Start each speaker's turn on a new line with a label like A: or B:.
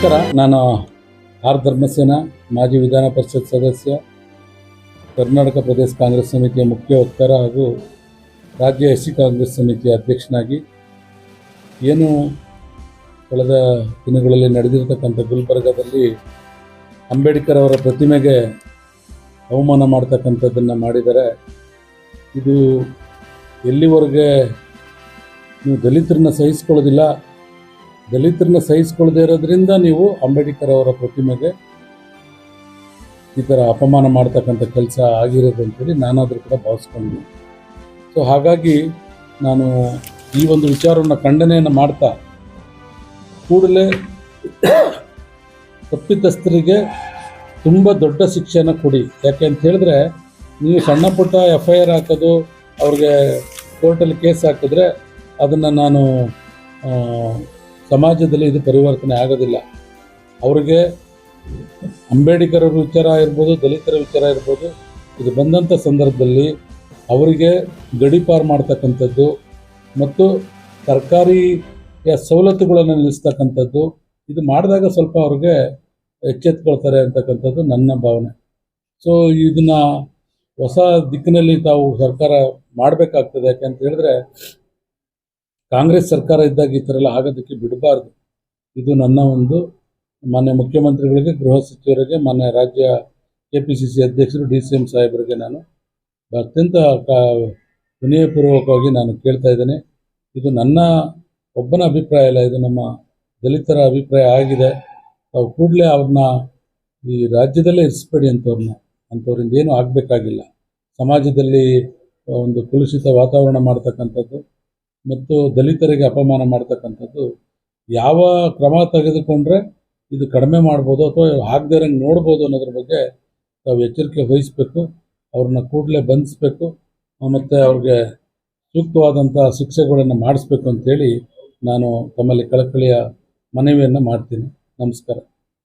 A: ನಮಸ್ಕಾರ. ನಾನು ಆರ್ ಧರ್ಮಸೇನ, ಮಾಜಿ ವಿಧಾನ ಪರಿಷತ್ ಸದಸ್ಯ, ಕರ್ನಾಟಕ ಪ್ರದೇಶ ಕಾಂಗ್ರೆಸ್ ಸಮಿತಿಯ ಮುಖ್ಯ ವಕ್ತಾರ ಹಾಗೂ ರಾಜ್ಯ ಎಸ್ ಸಿ ಕಾಂಗ್ರೆಸ್ ಸಮಿತಿಯ ಅಧ್ಯಕ್ಷನಾಗಿ. ಏನು ಕಳೆದ ದಿನಗಳಲ್ಲಿ ನಡೆದಿರತಕ್ಕಂಥ ಗುಲ್ಬರ್ಗದಲ್ಲಿ ಅಂಬೇಡ್ಕರ್ ಅವರ ಪ್ರತಿಮೆಗೆ ಅವಮಾನ ಮಾಡ್ತಕ್ಕಂಥದ್ದನ್ನು ಮಾಡಿದರೆ, ಇದು ಎಲ್ಲಿವರೆಗೆ ನೀವು ದಲಿತರನ್ನ ಸಹಿಸ್ಕೊಳ್ಳೋದಿಲ್ಲ ದಲಿತರನ್ನ ಸಹಿಸ್ಕೊಳ್ಳದೇ ಇರೋದ್ರಿಂದ ನೀವು ಅಂಬೇಡ್ಕರ್ ಅವರ ಪ್ರತಿಮೆಗೆ ಈ ಥರ ಅಪಮಾನ ಮಾಡ್ತಕ್ಕಂಥ ಕೆಲಸ ಆಗಿರೋದು ಅಂತೇಳಿ ನಾನಾದರೂ ಕೂಡ ಭಾವಿಸ್ಕೊಂಡು ಸೊ ಹಾಗಾಗಿ ನಾನು ಈ ಒಂದು ವಿಚಾರವನ್ನು ಖಂಡನೆಯನ್ನು ಮಾಡ್ತಾ ಕೂಡಲೇ ತಪ್ಪಿತಸ್ಥರಿಗೆ ತುಂಬ ದೊಡ್ಡ ಶಿಕ್ಷೆನ ಕೊಡಿ. ಯಾಕೆ ಅಂತ ಹೇಳಿದ್ರೆ, ನೀವು ಸಣ್ಣ ಪುಟ್ಟ ಎಫ್ ಐ ಆರ್ ಹಾಕೋದು, ಅವ್ರಿಗೆ ಕೋರ್ಟಲ್ಲಿ ಕೇಸ್ ಹಾಕಿದ್ರೆ ಅದನ್ನು ನಾನು ಸಮಾಜದಲ್ಲಿ ಇದು ಪರಿವರ್ತನೆ ಆಗೋದಿಲ್ಲ. ಅವರಿಗೆ ಅಂಬೇಡ್ಕರ್ ಅವರ ವಿಚಾರ ಇರ್ಬೋದು, ದಲಿತರ ವಿಚಾರ ಇರ್ಬೋದು, ಇದು ಬಂದಂಥ ಸಂದರ್ಭದಲ್ಲಿ ಅವರಿಗೆ ಗಡಿಪಾರು ಮಾಡ್ತಕ್ಕಂಥದ್ದು ಮತ್ತು ಸರ್ಕಾರಿಯ ಸವಲತ್ತುಗಳನ್ನು ನಿಲ್ಲಿಸ್ತಕ್ಕಂಥದ್ದು, ಇದು ಮಾಡಿದಾಗ ಸ್ವಲ್ಪ ಅವ್ರಿಗೆ ಎಚ್ಚೆತ್ಕೊಳ್ತಾರೆ ಅಂತಕ್ಕಂಥದ್ದು ನನ್ನ ಭಾವನೆ. ಸೊ ಇದನ್ನ ಹೊಸ ದಿಕ್ಕಿನಲ್ಲಿ ತಾವು ಸರ್ಕಾರ ಮಾಡಬೇಕಾಗ್ತದೆ ಯಾಕೆ ಅಂತ ಹೇಳಿದ್ರೆ ಕಾಂಗ್ರೆಸ್ ಸರ್ಕಾರ ಇದ್ದಾಗ ಈ ಥರ ಎಲ್ಲ ಆಗೋದಕ್ಕೆ ಬಿಡಬಾರ್ದು. ಇದು ನನ್ನ ಒಂದು ಮಾನ್ಯ ಮುಖ್ಯಮಂತ್ರಿಗಳಿಗೆ, ಗೃಹ ಸಚಿವರಿಗೆ, ಮಾನ್ಯ ರಾಜ್ಯ ಕೆ ಪಿ ಸಿ ಸಿ ಅಧ್ಯಕ್ಷರು, ಡಿ ಸಿ ಎಂ ಸಾಹೇಬರಿಗೆ ನಾನು ಅತ್ಯಂತ ವಿನಯಪೂರ್ವಕವಾಗಿ ನಾನು ಕೇಳ್ತಾ ಇದ್ದೇನೆ. ಇದು ನನ್ನ ಒಬ್ಬನ ಅಭಿಪ್ರಾಯ ಅಲ್ಲ, ಇದು ನಮ್ಮ ದಲಿತರ ಅಭಿಪ್ರಾಯ ಆಗಿದೆ. ತಾವು ಕೂಡಲೇ ಅವ್ರನ್ನ ಈ ರಾಜ್ಯದಲ್ಲೇ ಇರಿಸ್ಬೇಡಿ ಅಂತವ್ರನ್ನ ಅಂಥವ್ರಿಂದ ಏನೂ ಆಗಬೇಕಾಗಿಲ್ಲ. ಸಮಾಜದಲ್ಲಿ ಒಂದು ಕಲುಷಿತ ವಾತಾವರಣ ಮಾಡ್ತಕ್ಕಂಥದ್ದು ಮತ್ತು ದಲಿತರಿಗೆ ಅಪಮಾನ ಮಾಡ್ತಕ್ಕಂಥದ್ದು ಯಾವ ಕ್ರಮ ತೆಗೆದುಕೊಂಡ್ರೆ ಇದು ಕಡಿಮೆ ಮಾಡ್ಬೋದು ಅಥವಾ ಆಗದೇ ಇರಂಗೆ ನೋಡ್ಬೋದು ಅನ್ನೋದ್ರ ಬಗ್ಗೆ ತಾವು ಎಚ್ಚರಿಕೆ ವಹಿಸಬೇಕು, ಅವ್ರನ್ನ ಕೂಡಲೇ ಬಂಧಿಸಬೇಕು, ಮತ್ತು ಅವ್ರಿಗೆ ಸೂಕ್ತವಾದಂಥ ಶಿಕ್ಷೆಗಳನ್ನು ಮಾಡಿಸ್ಬೇಕು ಅಂತೇಳಿ ನಾನು ತಮ್ಮಲ್ಲಿ ಕಳಕಳಿಯ ಮನವಿಯನ್ನು ಮಾಡ್ತೀನಿ. ನಮಸ್ಕಾರ.